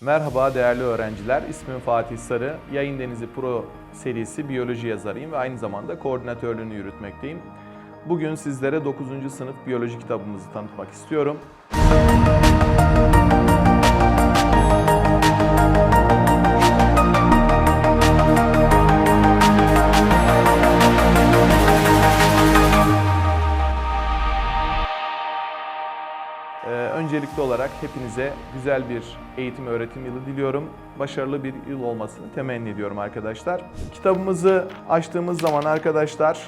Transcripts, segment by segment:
Merhaba değerli öğrenciler. İsmim Fatih Sarı. Yayın Denizi Pro serisi biyoloji yazarıyım ve aynı zamanda koordinatörlüğünü yürütmekteyim. Bugün sizlere 9. sınıf biyoloji kitabımızı tanıtmak istiyorum. Ee, öncelikli olarak hepinize güzel bir eğitim öğretim yılı diliyorum. Başarılı bir yıl olmasını temenni ediyorum arkadaşlar. Kitabımızı açtığımız zaman arkadaşlar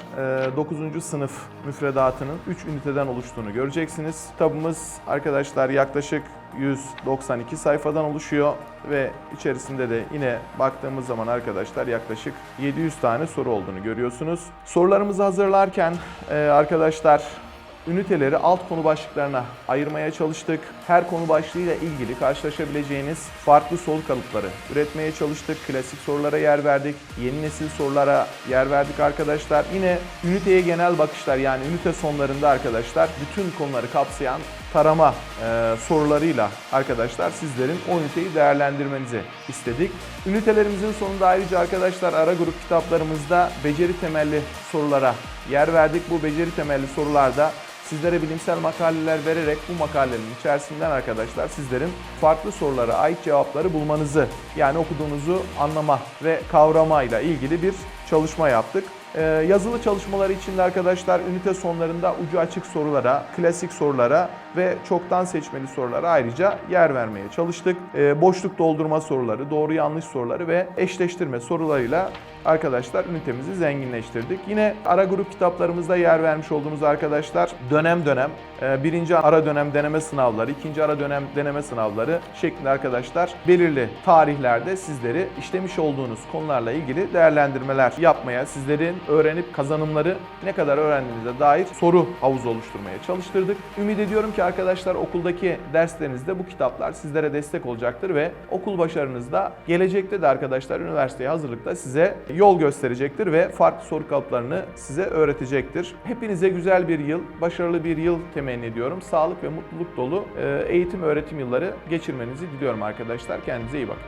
9. sınıf müfredatının 3 üniteden oluştuğunu göreceksiniz. Kitabımız arkadaşlar yaklaşık 192 sayfadan oluşuyor ve içerisinde de yine baktığımız zaman arkadaşlar yaklaşık 700 tane soru olduğunu görüyorsunuz. Sorularımızı hazırlarken e, arkadaşlar üniteleri alt konu başlıklarına ayırmaya çalıştık. Her konu başlığıyla ilgili karşılaşabileceğiniz farklı soru kalıpları üretmeye çalıştık. Klasik sorulara yer verdik. Yeni nesil sorulara yer verdik arkadaşlar. Yine üniteye genel bakışlar yani ünite sonlarında arkadaşlar bütün konuları kapsayan tarama e, sorularıyla arkadaşlar sizlerin o üniteyi değerlendirmenizi istedik. Ünitelerimizin sonunda ayrıca arkadaşlar ara grup kitaplarımızda beceri temelli sorulara yer verdik. Bu beceri temelli sorularda sizlere bilimsel makaleler vererek bu makalelerin içerisinden arkadaşlar sizlerin farklı sorulara ait cevapları bulmanızı yani okuduğunuzu anlama ve kavramayla ilgili bir çalışma yaptık. Ee, yazılı çalışmaları için de arkadaşlar ünite sonlarında ucu açık sorulara, klasik sorulara ve çoktan seçmeli sorulara ayrıca yer vermeye çalıştık. Ee, boşluk doldurma soruları, doğru yanlış soruları ve eşleştirme sorularıyla arkadaşlar ünitemizi zenginleştirdik. Yine ara grup kitaplarımızda yer vermiş olduğumuz arkadaşlar dönem dönem e, birinci ara dönem deneme sınavları, ikinci ara dönem deneme sınavları şeklinde arkadaşlar belirli tarihlerde sizleri işlemiş olduğunuz konularla ilgili değerlendirmeler yapmaya, sizlerin öğrenip kazanımları ne kadar öğrendiğinize dair soru havuzu oluşturmaya çalıştırdık. Ümit ediyorum ki arkadaşlar okuldaki derslerinizde bu kitaplar sizlere destek olacaktır ve okul başarınızda gelecekte de arkadaşlar üniversiteye hazırlıkta size yol gösterecektir ve farklı soru kalıplarını size öğretecektir. Hepinize güzel bir yıl, başarılı bir yıl temenni ediyorum. Sağlık ve mutluluk dolu e, eğitim öğretim yılları geçirmenizi diliyorum arkadaşlar. Kendinize iyi bakın.